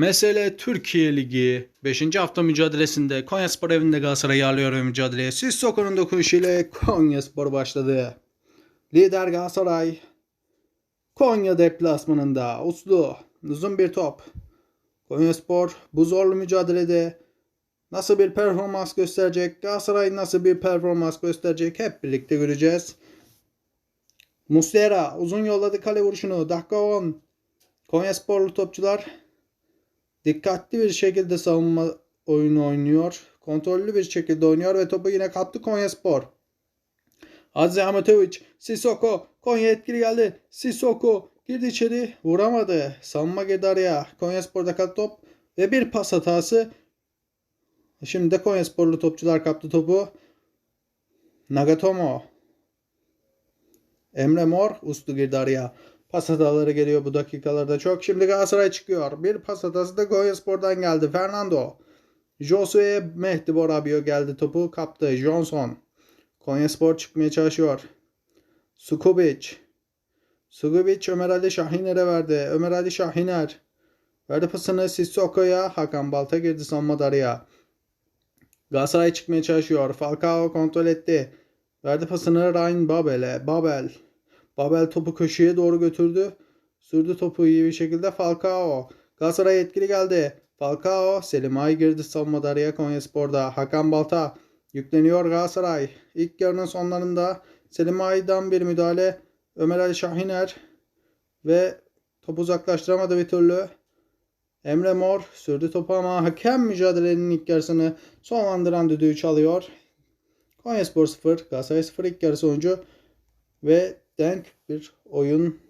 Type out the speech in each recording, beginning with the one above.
Mesele Türkiye Ligi 5. hafta mücadelesinde Konyaspor evinde Galatasaray'ı ağırlıyor ve mücadeleye Sissoko'nun dokunuşuyla Konyaspor başladı. Lider Galatasaray Konya deplasmanında Uslu uzun bir top. Konyaspor bu zorlu mücadelede nasıl bir performans gösterecek? Galatasaray nasıl bir performans gösterecek? Hep birlikte göreceğiz. Muslera uzun yolladı kale vuruşunu. Dakika 10. Konyasporlu topçular dikkatli bir şekilde savunma oyunu oynuyor. Kontrollü bir şekilde oynuyor ve topu yine kaptı Konyaspor. Aziz Ahmetoviç, Sissoko, Konya etkili geldi. Sissoko girdi içeri, vuramadı. Savunma girdi araya. Konyaspor'da kaldı top ve bir pas hatası. Şimdi de Konyasporlu topçular kaptı topu. Nagatomo. Emre Mor uslu girdi araya. Pas hataları geliyor bu dakikalarda çok. Şimdi Galatasaray çıkıyor. Bir pas hatası da Konyaspor'dan geldi. Fernando. Josue Mehdi Borabio geldi topu kaptı. Johnson. Konyaspor çıkmaya çalışıyor. Sukubic. Sukubic Ömer Ali Şahiner'e verdi. Ömer Ali Şahiner. Verdi pasını Sissoko'ya. Hakan Balta girdi savunma araya. Galatasaray çıkmaya çalışıyor. Falcao kontrol etti. Verdi pasını Ryan Babel'e. Babel. Babel topu köşeye doğru götürdü. Sürdü topu iyi bir şekilde Falcao. Galatasaray etkili geldi. Falcao. Selim Ay girdi savunma araya Konyaspor'da. Hakan Balta. Yükleniyor Galatasaray. İlk yarının sonlarında Selim Ay'dan bir müdahale. Ömer Ali Şahiner. Ve topu uzaklaştıramadı bir türlü. Emre Mor sürdü topu ama hakem mücadelenin ilk yarısını sonlandıran düdüğü çalıyor. Konyaspor 0, Galatasaray 0 ilk yarı sonucu ve denk bir oyun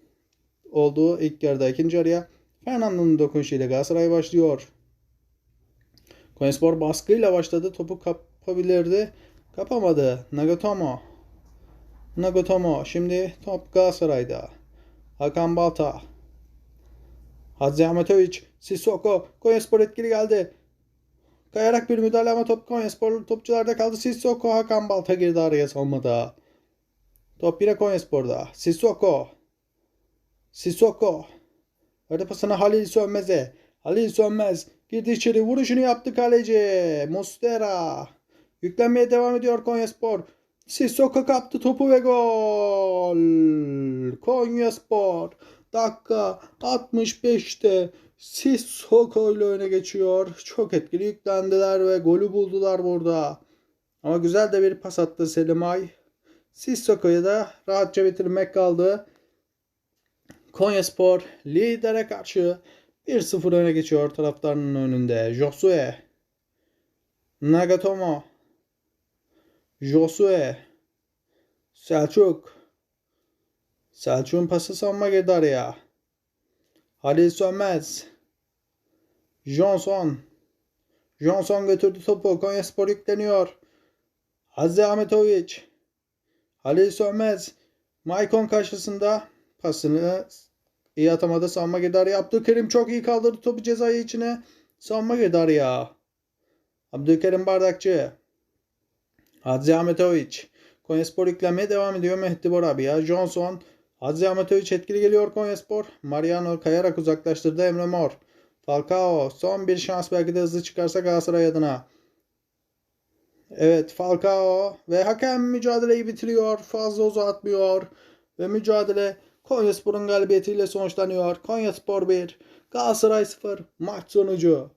olduğu ilk yarıda ikinci yarıya Fernando'nun dokunuşuyla Galatasaray başlıyor. Konyaspor baskıyla başladı. Topu kapabilirdi. Kapamadı. Nagatomo. Nagatomo. Şimdi top Galatasaray'da. Hakan Balta. Hadzi Ahmetoviç. Sissoko. Konyaspor etkili geldi. Kayarak bir müdahale ama top Konyaspor topçularda kaldı. Sissoko Hakan Balta girdi araya savunmada. Top yine Konyaspor'da. Sissoko. Sissoko. Verdi pasını Halil Sönmez'e. Halil Sönmez girdi içeri vuruşunu yaptı kaleci. Mustera. Yüklenmeye devam ediyor Konyaspor. Sissoko kaptı topu ve gol. Konyaspor. Dakika 65'te Sissoko ile öne geçiyor. Çok etkili yüklendiler ve golü buldular burada. Ama güzel de bir pas attı Selim Ay. Sissoko'ya da rahatça bitirmek kaldı. Konyaspor lidere karşı 1-0 öne geçiyor taraftarının önünde. Josue. Nagatomo. Josue. Selçuk. Selçuk'un pası savunma girdi araya. Halil Sönmez. Johnson. Johnson götürdü topu. Konyaspor yükleniyor. Aziz Ahmetoviç. Halil Sönmez. Maicon karşısında pasını iyi atamadı. Savunma girdi araya. Abdülkerim çok iyi kaldırdı topu cezayı içine. Savunma girdi araya. Abdülkerim Bardakçı. Hadzi Ahmetoviç. Konyaspor yüklenmeye devam ediyor. Mehdi Borabia. Johnson. Hadzi Ahmetoviç etkili geliyor Konyaspor. Mariano kayarak uzaklaştırdı Emre Mor. Falcao. Son bir şans belki de hızlı çıkarsa Galatasaray adına. Evet Falcao ve hakem mücadeleyi bitiriyor. Fazla uzatmıyor. Ve mücadele Konyaspor'un galibiyetiyle sonuçlanıyor. Konyaspor 1, Galatasaray 0 maç sonucu.